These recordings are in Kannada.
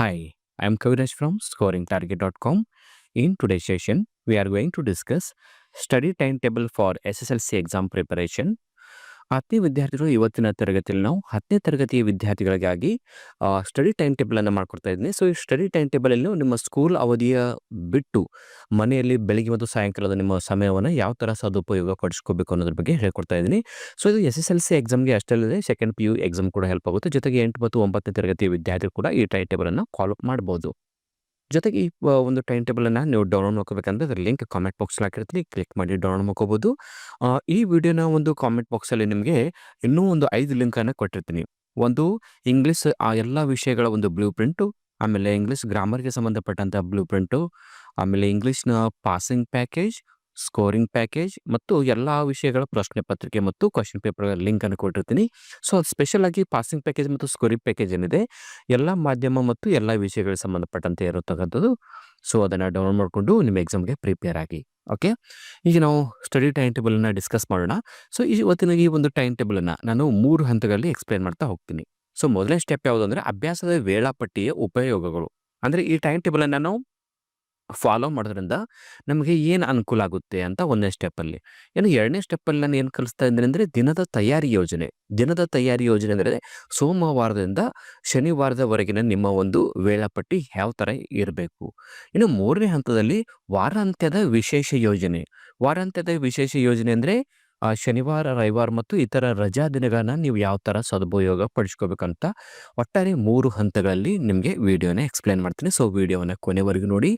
Hi, I am Kaviraj from scoringtarget.com. In today's session, we are going to discuss study timetable for SSLC exam preparation. ಹತ್ತನೇ ವಿದ್ಯಾರ್ಥಿಗಳು ಇವತ್ತಿನ ತರಗತಿಯಲ್ಲಿ ನಾವು ಹತ್ತನೇ ತರಗತಿಯ ವಿದ್ಯಾರ್ಥಿಗಳಿಗಾಗಿ ಸ್ಟಡಿ ಟೈಮ್ ಟೇಬಲನ್ನು ಮಾಡ್ಕೊಡ್ತಾ ಇದ್ದೀನಿ. ಸೊ ಈ ಸ್ಟಡಿ ಟೈಮ್ ಟೇಬಲ್ ಅಲ್ಲಿ ನಿಮ್ಮ ಸ್ಕೂಲ್ ಅವಧಿಯ ಬಿಟ್ಟು ಮನೆಯಲ್ಲಿ ಬೆಳಿಗ್ಗೆ ಮತ್ತು ಸಾಯಂಕಾಲದ ನಿಮ್ಮ ಸಮಯವನ್ನು ಯಾವ ಥರ ಸದುಪಯೋಗ ಪಡಿಸ್ಕೋಬೇಕು ಅನ್ನೋದ್ರ ಬಗ್ಗೆ ಹೇಳ್ಕೊಡ್ತಾ ಇದ್ದೀನಿ. ಸೊ ಇದು ಎಸ್ ಎಸ್ ಎಲ್ ಸಿ ಎಕ್ಸಾಮ್ಗೆ ಅಷ್ಟಲ್ಲದೆ ಸೆಕೆಂಡ್ ಪಿ ಯು ಎಕ್ಸಾಮ್ ಕೂಡ ಹೆಲ್ಪ್ ಆಗುತ್ತೆ. ಜೊತೆಗೆ ಎಂಟು ಮತ್ತು ಒಂಬತ್ತನೇ ತರಗತಿಯ ವಿದ್ಯಾರ್ಥಿಗಳು ಕೂಡ ಈ ಟೈಮ್ ಟೇಬಲನ್ನು ಫಾಲೋ ಮಾಡ್ಬೋದು ಜೊತೆಗೆ ಈ ಒಂದು ಟೈಮ್ ಟೇಬಲನ್ನು ನೀವು ಡೌನ್ಲೋಡ್ ಮಾಡ್ಕೋಬೇಕಂದ್ರೆ ಅದ್ರ ಲಿಂಕ್ ಕಾಮೆಂಟ್ ಬಾಕ್ಸಲ್ಲಿ ಹಾಕಿರ್ತೀನಿ. ಕ್ಲಿಕ್ ಮಾಡಿ ಡೌನ್ಲೋಡ್ ಮಾಡ್ಕೋಬೋದು. ಈ ವಿಡಿಯೋನ ಒಂದು ಕಾಮೆಂಟ್ ಬಾಕ್ಸಲ್ಲಿ ನಿಮಗೆ ಇನ್ನೂ ಒಂದು ಐದು ಲಿಂಕನ್ನು ಕೊಟ್ಟಿರ್ತೀನಿ. ಒಂದು ಇಂಗ್ಲೀಷ್, ಆ, ಎಲ್ಲ ವಿಷಯಗಳ ಒಂದು ಬ್ಲೂ ಪ್ರಿಂಟು, ಆಮೇಲೆ ಇಂಗ್ಲೀಷ್ ಗ್ರಾಮರ್ಗೆ ಸಂಬಂಧಪಟ್ಟಂಥ ಬ್ಲೂ ಪ್ರಿಂಟು, ಆಮೇಲೆ ಇಂಗ್ಲೀಷ್ನ ಪಾಸಿಂಗ್ ಪ್ಯಾಕೇಜ್ ಸ್ಕೋರಿಂಗ್ ಪ್ಯಾಕೇಜ್ ಮತ್ತು ಎಲ್ಲ ವಿಷಯಗಳ ಪ್ರಶ್ನೆ ಪತ್ರಿಕೆ ಮತ್ತು ಕ್ವಶನ್ ಪೇಪರ್ ಲಿಂಕನ್ನು ಕೊಟ್ಟಿರ್ತೀನಿ. ಸೊ ಸ್ಪೆಷಲ್ ಆಗಿ ಪಾಸಿಂಗ್ ಪ್ಯಾಕೇಜ್ ಮತ್ತು ಸ್ಕೋರಿಂಗ್ ಪ್ಯಾಕೇಜ್ ಏನಿದೆ, ಎಲ್ಲ ಮಾಧ್ಯಮ ಮತ್ತು ಎಲ್ಲ ವಿಷಯಗಳಿಗೆ ಸಂಬಂಧಪಟ್ಟಂತೆ ಇರತಕ್ಕಂಥದ್ದು ಸೊ ಅದನ್ನು ಡೌನ್ಲೋಡ್ ಮಾಡಿಕೊಂಡು ನಿಮ್ಮ ಎಕ್ಸಾಮ್ಗೆ ಪ್ರಿಪೇರ್ ಆಗಿ ಓಕೆ ಈಗ ನಾವು ಸ್ಟಡಿ ಟೈಮ್ ಟೇಬಲನ್ನು ಡಿಸ್ಕಸ್ ಮಾಡೋಣ. ಸೊ ಇವತ್ತಿನ ಈ ಒಂದು ಟೈಮ್ ಟೇಬಲನ್ನು ನಾನು ಮೂರು ಹಂತಗಳಲ್ಲಿ ಎಕ್ಸ್ಪ್ಲೇನ್ ಮಾಡ್ತಾ ಹೋಗ್ತೀನಿ. ಸೊ ಮೊದಲನೇ ಸ್ಟೆಪ್ ಯಾವುದು ಅಂದರೆ ಅಭ್ಯಾಸದ ವೇಳಾಪಟ್ಟಿಯ ಉಪಯೋಗಗಳು. ಅಂದರೆ ಈ ಟೈಮ್ ಟೇಬಲನ್ನು ನಾವು ಫಾಲೋ ಮಾಡೋದ್ರಿಂದ ನಮಗೆ ಏನು ಅನುಕೂಲ ಆಗುತ್ತೆ ಅಂತ ಒಂದನೇ ಸ್ಟೆಪ್ಪಲ್ಲಿ ಏನು ಎರಡನೇ ಸ್ಟೆಪ್ಪಲ್ಲಿ ನಾನು ಏನು ಕಲಿಸ್ತಾ ಇದ್ದೀನಿ ಅಂದರೆ ದಿನದ ತಯಾರಿ ಯೋಜನೆ. ದಿನದ ತಯಾರಿ ಯೋಜನೆ ಅಂದರೆ ಸೋಮವಾರದಿಂದ ಶನಿವಾರದವರೆಗಿನ ನಿಮ್ಮ ಒಂದು ವೇಳಾಪಟ್ಟಿ ಯಾವ ಥರ ಇರಬೇಕು. ಇನ್ನು ಮೂರನೇ ಹಂತದಲ್ಲಿ ವಾರಾಂತ್ಯದ ವಿಶೇಷ ಯೋಜನೆ. ವಾರಾಂತ್ಯದ ವಿಶೇಷ ಯೋಜನೆ ಅಂದರೆ ಶನಿವಾರ, ರವಿವಾರ ಮತ್ತು ಇತರ ರಜಾ ದಿನಗಳನ್ನ ನೀವು ಯಾವ ಥರ ಸದುಪಯೋಗ ಪಡಿಸ್ಕೋಬೇಕಂತ ಒಟ್ಟಾರೆ ಮೂರು ಹಂತಗಳಲ್ಲಿ ನಿಮಗೆ ವಿಡಿಯೋನ ಎಕ್ಸ್ಪ್ಲೇನ್ ಮಾಡ್ತೀನಿ. ಸೊ ವಿಡಿಯೋನ ಕೊನೆವರೆಗೂ ನೋಡಿ.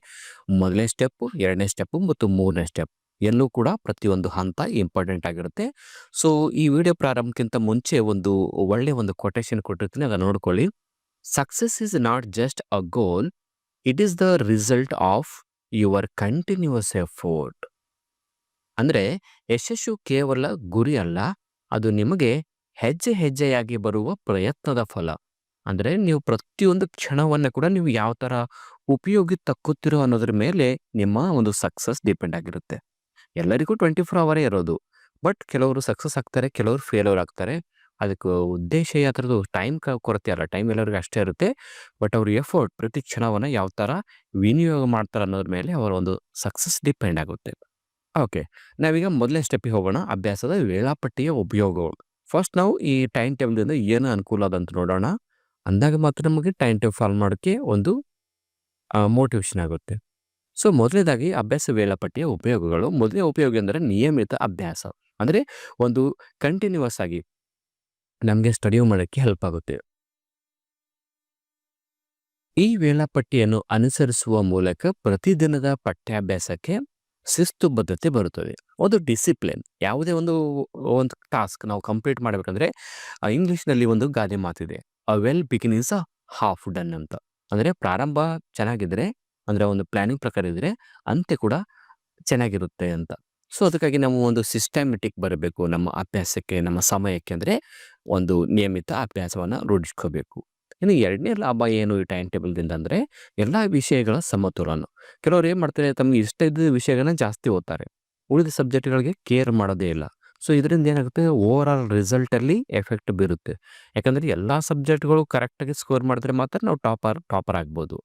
ಮೊದಲನೇ ಸ್ಟೆಪ್ಪು, ಎರಡನೇ ಸ್ಟೆಪ್ಪು ಮತ್ತು ಮೂರನೇ ಸ್ಟೆಪ್. ಎಲ್ಲೂ ಕೂಡ ಪ್ರತಿಯೊಂದು ಹಂತ ಇಂಪಾರ್ಟೆಂಟ್ ಆಗಿರುತ್ತೆ. ಸೊ, ಈ ವಿಡಿಯೋ ಪ್ರಾರಂಭಕ್ಕಿಂತ ಮುಂಚೆ ಒಂದು ಒಳ್ಳೆಯ ಒಂದು ಕೊಟೇಶನ್ ಕೊಟ್ಟಿರ್ತೀನಿ. ಅದನ್ನು ನೋಡ್ಕೊಳ್ಳಿ. Success is not just a goal it is the result of your continuous effort ಅಂದರೆ ಯಶಸ್ಸು ಕೇವಲ ಗುರಿ ಅಲ್ಲ, ಅದು ನಿಮಗೆ ಹೆಜ್ಜೆ ಹೆಜ್ಜೆಯಾಗಿ ಬರುವ ಪ್ರಯತ್ನದ ಫಲ. ಅಂದರೆ ನೀವು ಪ್ರತಿಯೊಂದು ಕ್ಷಣವನ್ನು ಕೂಡ ನೀವು ಯಾವ ಥರ ಉಪಯೋಗಿ ತಕ್ಕುತ್ತಿರೋ ಅನ್ನೋದ್ರ ಮೇಲೆ ನಿಮ್ಮ ಒಂದು ಸಕ್ಸಸ್ ಡಿಪೆಂಡ್ ಆಗಿರುತ್ತೆ. ಎಲ್ಲರಿಗೂ ಟ್ವೆಂಟಿ ಫೋರ್ ಅವರೇ ಇರೋದು ಬಟ್ ಕೆಲವರು ಸಕ್ಸಸ್ ಆಗ್ತಾರೆ, ಕೆಲವರು ಫೇಲ್ಯೂರ್ ಆಗ್ತಾರೆ. ಅದಕ್ಕೆ ಉದ್ದೇಶ ಯಾತ್ರದ್ದು ಟೈಮ್ ಕೊರತೆ ಅಲ್ಲ ಟೈಮ್ ಎಲ್ಲರಿಗೂ ಅಷ್ಟೇ ಇರುತ್ತೆ. ಬಟ್ ಅವ್ರ ಎಫರ್ಟ್ ಪ್ರತಿ ಕ್ಷಣವನ್ನು ಯಾವ ಥರ ವಿನಿಯೋಗ ಮಾಡ್ತಾರೆ ಅನ್ನೋದ್ರ ಮೇಲೆ ಅವರ ಒಂದು ಸಕ್ಸಸ್ ಡಿಪೆಂಡ್ ಆಗುತ್ತೆ. ಓಕೆ. ನಾವೀಗ ಮೊದಲನೇ ಸ್ಟೆಪ್ಪಿಗೆ ಹೋಗೋಣ. ಅಭ್ಯಾಸದ ವೇಳಾಪಟ್ಟಿಯ ಉಪಯೋಗಗಳು. ಫಸ್ಟ್ ನಾವು ಈ ಟೈಮ್ ಟೇಬಲ್ದಿಂದ ಏನು ಅನುಕೂಲ ಅದಂತ ನೋಡೋಣ. ಅಂದಾಗ ಮಾತ್ರ ನಮಗೆ ಟೈಮ್ ಟೇಬಲ್ ಫಾಲೋ ಮಾಡೋಕ್ಕೆ ಒಂದು ಮೋಟಿವೇಶನ್ ಆಗುತ್ತೆ. ಸೊ ಮೊದಲನೇದಾಗಿ ಅಭ್ಯಾಸ ವೇಳಾಪಟ್ಟಿಯ ಉಪಯೋಗಗಳು. ಮೊದಲನೇ ಉಪಯೋಗ ಅಂದರೆ ನಿಯಮಿತ ಅಭ್ಯಾಸ. ಅಂದರೆ ಒಂದು ಕಂಟಿನ್ಯೂಸ್ ಆಗಿ ನಮಗೆ ಸ್ಟಡಿ ಮಾಡೋಕ್ಕೆ ಹೆಲ್ಪ್ ಆಗುತ್ತೆ. ಈ ವೇಳಾಪಟ್ಟಿಯನ್ನು ಅನುಸರಿಸುವ ಮೂಲಕ ಪ್ರತಿದಿನದ ಪಠ್ಯಾಭ್ಯಾಸಕ್ಕೆ ಶಿಸ್ತುಬದ್ಧತೆ ಬರುತ್ತದೆ ಒಂದು ಡಿಸಿಪ್ಲಿನ್, ಯಾವುದೇ ಒಂದು ಒಂದು ಟಾಸ್ಕ್ ನಾವು ಕಂಪ್ಲೀಟ್ ಮಾಡಬೇಕಂದ್ರೆ ಇಂಗ್ಲೀಷ್ನಲ್ಲಿ ಒಂದು ಗಾದೆ ಮಾತಿದೆ. A well begin is a half done ಅಂತ. ಅಂದರೆ ಪ್ರಾರಂಭ ಚೆನ್ನಾಗಿದ್ರೆ, ಅಂದರೆ ಒಂದು ಪ್ಲಾನಿಂಗ್ ಪ್ರಕಾರ ಇದ್ದರೆ ಅಂತ್ಯ ಕೂಡ ಚೆನ್ನಾಗಿರುತ್ತೆ ಅಂತ. ಸೊ, ಅದಕ್ಕಾಗಿ ನಾವು ಒಂದು ಸಿಸ್ಟಮೆಟಿಕ್ ಬರಬೇಕು, ನಮ್ಮ ಅಭ್ಯಾಸಕ್ಕೆ, ನಮ್ಮ ಸಮಯಕ್ಕೆ, ಅಂದರೆ ಒಂದು ನಿಯಮಿತ ಅಭ್ಯಾಸವನ್ನು ರೂಢಿಸ್ಕೋಬೇಕು. ಇನ್ನು ಎರಡನೇ ಲಾಭ ಏನು ಈ ಟೈಮ್ ಟೇಬಲ್ದಿಂದ ಅಂದರೆ ಎಲ್ಲ ವಿಷಯಗಳ ಸಮತೋಲನ. ಕೆಲವರು ಏನು ಮಾಡ್ತಾರೆ, ತಮಗೆ ಇಷ್ಟ ಇದ್ದ ವಿಷಯಗಳನ್ನ ಜಾಸ್ತಿ ಓದ್ತಾರೆ. ಉಳಿದ ಸಬ್ಜೆಕ್ಟ್ಗಳಿಗೆ ಕೇರ್ ಮಾಡೋದೇ ಇಲ್ಲ. ಸೊ ಇದರಿಂದ ಏನಾಗುತ್ತೆ? ಓವರ್ ಆಲ್ ರಿಸಲ್ಟಲ್ಲಿ ಎಫೆಕ್ಟ್ ಬೀರುತ್ತೆ. ಯಾಕಂದರೆ ಎಲ್ಲ ಸಬ್ಜೆಕ್ಟ್ಗಳು ಕರೆಕ್ಟಾಗಿ ಸ್ಕೋರ್ ಮಾಡಿದ್ರೆ ಮಾತ್ರ ನಾವು ಟಾಪರ್ ಟಾಪರ್ ಆಗ್ಬೋದು.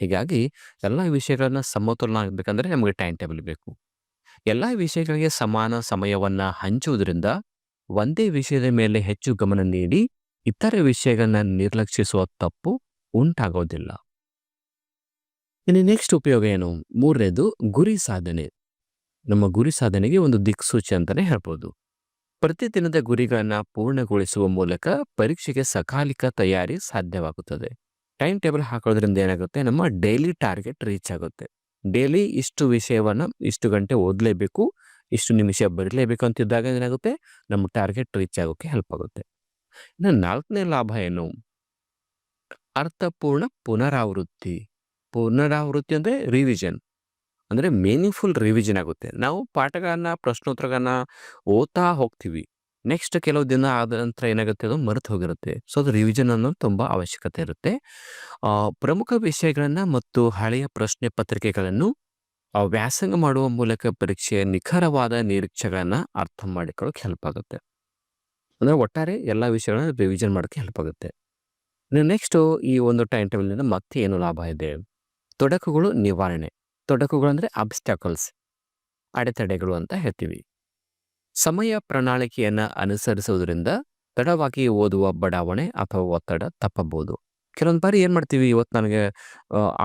ಹೀಗಾಗಿ ಎಲ್ಲ ವಿಷಯಗಳನ್ನ ಸಮತೋಲನ ಆಗಬೇಕಂದ್ರೆ ನಮಗೆ ಟೈಮ್ ಟೇಬಲ್ ಬೇಕು. ಎಲ್ಲ ವಿಷಯಗಳಿಗೆ ಸಮಾನ ಸಮಯವನ್ನು ಹಂಚುವುದರಿಂದ ಒಂದೇ ವಿಷಯದ ಮೇಲೆ ಹೆಚ್ಚು ಗಮನ ನೀಡಿ ಇತರೆ ವಿಷಯಗಳನ್ನ ನಿರ್ಲಕ್ಷಿಸುವ ತಪ್ಪು ಉಂಟಾಗೋದಿಲ್ಲ. ಇನ್ನು ನೆಕ್ಸ್ಟ್ ಉಪಯೋಗ ಏನು? ಮೂರನೇದು ಗುರಿ ಸಾಧನೆ. ನಮ್ಮ ಗುರಿ ಸಾಧನೆಗೆ ಒಂದು ದಿಕ್ಸೂಚಿ ಅಂತಲೇ ಹೇಳ್ಬೋದು. ಪ್ರತಿದಿನದ ಗುರಿಗಳನ್ನು ಪೂರ್ಣಗೊಳಿಸುವ ಮೂಲಕ ಪರೀಕ್ಷೆಗೆ ಸಕಾಲಿಕ ತಯಾರಿ ಸಾಧ್ಯವಾಗುತ್ತದೆ. ಟೈಮ್ ಟೇಬಲ್ ಹಾಕೋದ್ರಿಂದ ಏನಾಗುತ್ತೆ? ನಮ್ಮ ಡೈಲಿ ಟಾರ್ಗೆಟ್ ರೀಚ್ ಆಗುತ್ತೆ. ಡೈಲಿ ಇಷ್ಟು ವಿಷಯವನ್ನು ಇಷ್ಟು ಗಂಟೆ ಓದಲೇಬೇಕು, ಇಷ್ಟು ನಿಮಿಷ ಬರಲೇಬೇಕು ಅಂತಿದ್ದಾಗ ಏನಾಗುತ್ತೆ? ನಮ್ಮ ಟಾರ್ಗೆಟ್ ರೀಚ್ ಆಗೋಕ್ಕೆ ಹೆಲ್ಪ್ ಆಗುತ್ತೆ. ಇನ್ನು ನಾಲ್ಕನೇ ಲಾಭ ಏನು? ಅರ್ಥಪೂರ್ಣ ಪುನರಾವೃತ್ತಿ. ಪುನರಾವೃತ್ತಿ ಅಂದರೆ ರಿವಿಷನ್ ಅಂದರೆ ಮೀನಿಂಗ್ಫುಲ್ ರಿವಿಷನ್ ಆಗುತ್ತೆ. ನಾವು ಪಾಠಗಳನ್ನು, ಪ್ರಶ್ನೋತ್ತರಗಳನ್ನ ಓದ್ತಾ ಹೋಗ್ತೀವಿ. ನೆಕ್ಸ್ಟ್ ಕೆಲವು ದಿನ ಆದ ನಂತರ ಏನಾಗುತ್ತೆ? ಅದು ಮರೆತು ಹೋಗಿರುತ್ತೆ. ಸೊ ಅದು ರಿವಿಷನ್ ಅನ್ನೋದು ತುಂಬ ಅವಶ್ಯಕತೆ ಇರುತ್ತೆ. ಪ್ರಮುಖ ವಿಷಯಗಳನ್ನು ಮತ್ತು ಹಳೆಯ ಪ್ರಶ್ನೆ ಪತ್ರಿಕೆಗಳನ್ನು ವ್ಯಾಸಂಗ ಮಾಡುವ ಮೂಲಕ ಪರೀಕ್ಷೆಯ ನಿಖರವಾದ ನಿರೀಕ್ಷೆಗಳನ್ನು ಅರ್ಥ ಮಾಡಿಕೊಳ್ಳೋಕೆ ಹೆಲ್ಪ್ ಆಗುತ್ತೆ. ಅಂದರೆ ಒಟ್ಟಾರೆ ಎಲ್ಲ ವಿಷಯಗಳನ್ನ ರಿವಿಷನ್ ಮಾಡೋಕ್ಕೆ ಹೆಲ್ಪ್ ಆಗುತ್ತೆ ಇನ್ನು ನೆಕ್ಸ್ಟು ಈ ಒಂದು ಟೈಮ್ ಟೇಬಲ್‌ನಿಂದ ಮತ್ತೆ ಏನು ಲಾಭ ಇದೆ? ತೊಡಕುಗಳು ನಿವಾರಣೆ. ತೊಡಕುಗಳು ಅಂದರೆ ಅಬ್ಸ್ಟಾಕಲ್ಸ್ ಅಡೆತಡೆಗಳು ಅಂತ ಹೇಳ್ತೀವಿ. ಸಮಯ ಪ್ರಣಾಳಿಕೆಯನ್ನು ಅನುಸರಿಸುವುದರಿಂದ ತಡವಾಗಿ ಓದುವ ಬಡಾವಣೆ ಅಥವಾ ಒತ್ತಡ ತಪ್ಪಬಹುದು. ಕೆಲವೊಂದು ಬಾರಿ ಏನು ಮಾಡ್ತೀವಿ, ಇವತ್ತು ನನಗೆ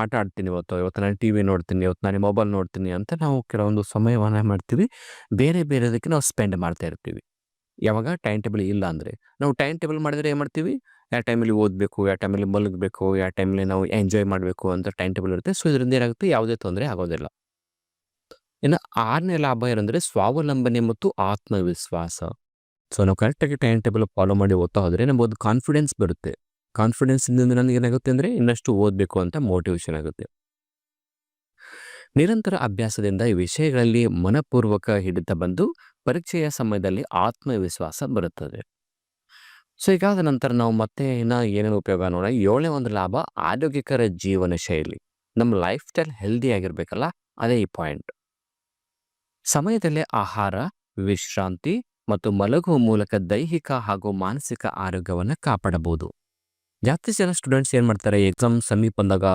ಆಟ ಆಡ್ತೀನಿ ಇವತ್ತು, ಇವತ್ತು ನಾನು ಟಿ ವಿ ನೋಡ್ತೀನಿ, ಇವತ್ತು ನಾನು ಮೊಬೈಲ್ ನೋಡ್ತೀನಿ ಅಂತ ನಾವು ಕೆಲವೊಂದು ಸಮಯವನ್ನು ಮಾಡ್ತೀವಿ, ಬೇರೆ ಬೇರೆದಕ್ಕೆ ನಾವು ಸ್ಪೆಂಡ್ ಮಾಡ್ತಾ ಇರ್ತೀವಿ. ಯಾವಾಗ ಟೈಮ್ ಟೇಬಲ್ ಇಲ್ಲ ಅಂದರೆ ನಾವು ಟೈಮ್ ಟೇಬಲ್ ಮಾಡಿದರೆ ಏನು ಮಾಡ್ತೀವಿ, ಯಾವ ಟೈಮಲ್ಲಿ ಓದಬೇಕು, ಯಾವ ಟೈಮಲ್ಲಿ ಮಲಗಬೇಕು, ಯಾವ ಟೈಮಲ್ಲಿ ನಾವು ಎಂಜಾಯ್ ಮಾಡಬೇಕು ಅಂತ ಟೈಮ್ ಟೇಬಲ್ ಇರುತ್ತೆ. ಸೊ, ಇದರಿಂದ ಏನಾಗುತ್ತೆ ಯಾವುದೇ ತೊಂದರೆ ಆಗೋದಿಲ್ಲ. ಇನ್ನು ಆರನೇ ಲಾಭ ಏನಂದರೆ ಸ್ವಾವಲಂಬನೆ ಮತ್ತು ಆತ್ಮವಿಶ್ವಾಸ. ಸೊ, ನಾವು ಕರೆಕ್ಟಾಗಿ ಟೈಮ್ ಟೇಬಲ್ ಫಾಲೋ ಮಾಡಿ ಓದ್ತಾ ಹೋದರೆ ನಮ್ಗೊಂದು ಕಾನ್ಫಿಡೆನ್ಸ್ ಬರುತ್ತೆ. ಕಾನ್ಫಿಡೆನ್ಸ್ ಇಂದ ನನಗೆ ಏನಾಗುತ್ತೆ ಅಂದರೆ ಇನ್ನಷ್ಟು ಓದಬೇಕು ಅಂತ ಮೋಟಿವೇಶನ್ ಆಗುತ್ತೆ. ನಿರಂತರ ಅಭ್ಯಾಸದಿಂದ ಈ ವಿಷಯಗಳಲ್ಲಿ ಮನಪೂರ್ವಕ ಹಿಡಿತ ಬಂದು ಪರೀಕ್ಷೆಯ ಸಮಯದಲ್ಲಿ ಆತ್ಮವಿಶ್ವಾಸ ಬರುತ್ತದೆ. ಸೊ, ಈಗಾದ ನಂತರ ನಾವು ಮತ್ತೆ ಇನ್ನ ಏನೇನು ಉಪಯೋಗ ನೋಡೋಣ. ಏಳನೇ ಒಂದು ಲಾಭ ಆರೋಗ್ಯಕರ ಜೀವನ ಶೈಲಿ. ನಮ್ಮ ಲೈಫ್ ಸ್ಟೈಲ್ ಹೆಲ್ದಿ ಆಗಿರ್ಬೇಕಲ್ಲ, ಅದೇ ಈ ಪಾಯಿಂಟ್. ಸಮಯದಲ್ಲೇ ಆಹಾರ, ವಿಶ್ರಾಂತಿ ಮತ್ತು ಮಲಗುವ ಮೂಲಕ ದೈಹಿಕ ಹಾಗೂ ಮಾನಸಿಕ ಆರೋಗ್ಯವನ್ನು ಕಾಪಾಡಬಹುದು. ಜಾಸ್ತಿ ಜನ ಸ್ಟೂಡೆಂಟ್ಸ್ ಏನು ಮಾಡ್ತಾರೆ, ಎಕ್ಸಾಮ್ ಸಮೀಪ ಬಂದಾಗ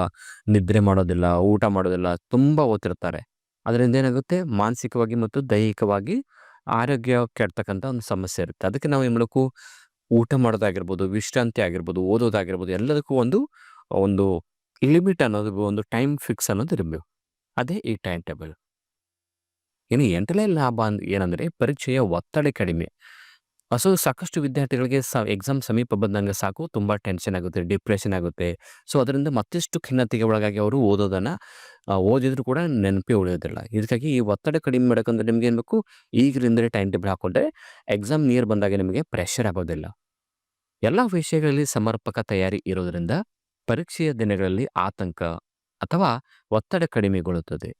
ನಿದ್ರೆ ಮಾಡೋದಿಲ್ಲ, ಊಟ ಮಾಡೋದಿಲ್ಲ, ತುಂಬಾ ಓದ್ತಿರ್ತಾರೆ. ಅದರಿಂದ ಏನಾಗುತ್ತೆ ಮಾನಸಿಕವಾಗಿ ಮತ್ತು ದೈಹಿಕವಾಗಿ ಆರೋಗ್ಯ ಕೆಡ್ತಕ್ಕಂಥ ಒಂದು ಸಮಸ್ಯೆ ಇರುತ್ತೆ. ಅದಕ್ಕೆ ನಾವು ಏನು ಮಾಡಬೇಕು, ಊಟ ಮಾಡೋದಾಗಿರ್ಬೋದು, ವಿಶ್ರಾಂತಿ ಆಗಿರ್ಬೋದು, ಓದೋದಾಗಿರ್ಬೋದು ಎಲ್ಲದಕ್ಕೂ ಒಂದು ಒಂದು ಲಿಮಿಟ್ ಅನ್ನೋದು, ಒಂದು ಟೈಮ್ ಫಿಕ್ಸ್ ಅನ್ನೋದು ಇರಬೇಕು. ಅದೇ ಈ ಟೈಮ್ ಟೇಬಲ್. ಇನ್ನು ಎಂಟನೇ ಲಾಭ ಏನಂದ್ರೆ ಪರೀಕ್ಷೆಯ ಒತ್ತಡ ಕಡಿಮೆ. ಸೊ, ಸಾಕಷ್ಟು ವಿದ್ಯಾರ್ಥಿಗಳಿಗೆ ಸ ಎಕ್ಸಾಮ್ ಸಮೀಪ ಬಂದಂಗೆ ಸಾಕು ತುಂಬ ಟೆನ್ಷನ್ ಆಗುತ್ತೆ, ಡಿಪ್ರೆಷನ್ ಆಗುತ್ತೆ. ಸೊ, ಅದರಿಂದ ಮತ್ತಷ್ಟು ಖಿನ್ನತೆಗೆ ಒಳಗಾಗಿ ಅವರು ಓದೋದನ್ನು ಓದಿದ್ರು ಕೂಡ ನೆನಪೇ ಉಳಿಯೋದಿಲ್ಲ. ಇದಕ್ಕಾಗಿ ಈ ಒತ್ತಡ ಕಡಿಮೆ ಮಾಡೋಕ್ಕಂದ್ರೆ ನಿಮ್ಗೆ ಏನು ಬೇಕು, ಈಗಲಿಂದಲೇ ಟೈಮ್ ಟೇಬಲ್ ಹಾಕೊಂಡ್ರೆ ಎಕ್ಸಾಮ್ ನಿಯರ್ ಬಂದಾಗ ನಿಮಗೆ ಪ್ರೆಷರ್ ಆಗೋದಿಲ್ಲ. ಎಲ್ಲ ವಿಷಯಗಳಲ್ಲಿ ಸಮರ್ಪಕ ತಯಾರಿ ಇರೋದರಿಂದ ಪರೀಕ್ಷೆಯ ದಿನಗಳಲ್ಲಿ ಆತಂಕ ಅಥವಾ ಒತ್ತಡ ಕಡಿಮೆಗೊಳ್ಳುತ್ತದೆ.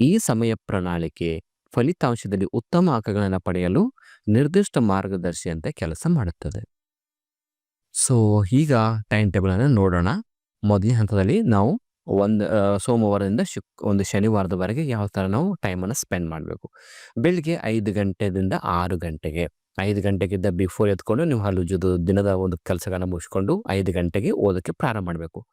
ಈ ಸಮಯ ಪ್ರಣಾಳಿಕೆ ಫಲಿತಾಂಶದಲ್ಲಿ ಉತ್ತಮ ಅಂಕಗಳನ್ನು ಪಡೆಯಲು ನಿರ್ದಿಷ್ಟ ಮಾರ್ಗದರ್ಶಿಯಂತೆ ಕೆಲಸ ಮಾಡುತ್ತದೆ. ಸೊ, ಈಗ ಟೈಮ್ ಟೇಬಲನ್ನು ನೋಡೋಣ. ಮೊದಲನೇ ಹಂತದಲ್ಲಿ ನಾವು ಒಂದು ಸೋಮವಾರದಿಂದ ಶುಕ್ ಒಂದು ಶನಿವಾರದವರೆಗೆ ಯಾವ ಥರ ನಾವು ಟೈಮನ್ನು ಸ್ಪೆಂಡ್ ಮಾಡಬೇಕು. ಬೆಳಿಗ್ಗೆ ಐದು ಗಂಟೆದಿಂದ ಆರು ಗಂಟೆಗೆ. ಐದು ಗಂಟೆಗಿದ್ದ ಬಿಫೋರ್ ಎತ್ಕೊಂಡು ನೀವು ಹಲ್ಲುಜ್ಜೋದು, ದಿನದ ಒಂದು ಕೆಲಸಗಳನ್ನ ಮುಗಿಸ್ಕೊಂಡು ಐದು ಗಂಟೆಗೆ ಓದೋಕ್ಕೆ ಪ್ರಾರಂಭ ಮಾಡಬೇಕು.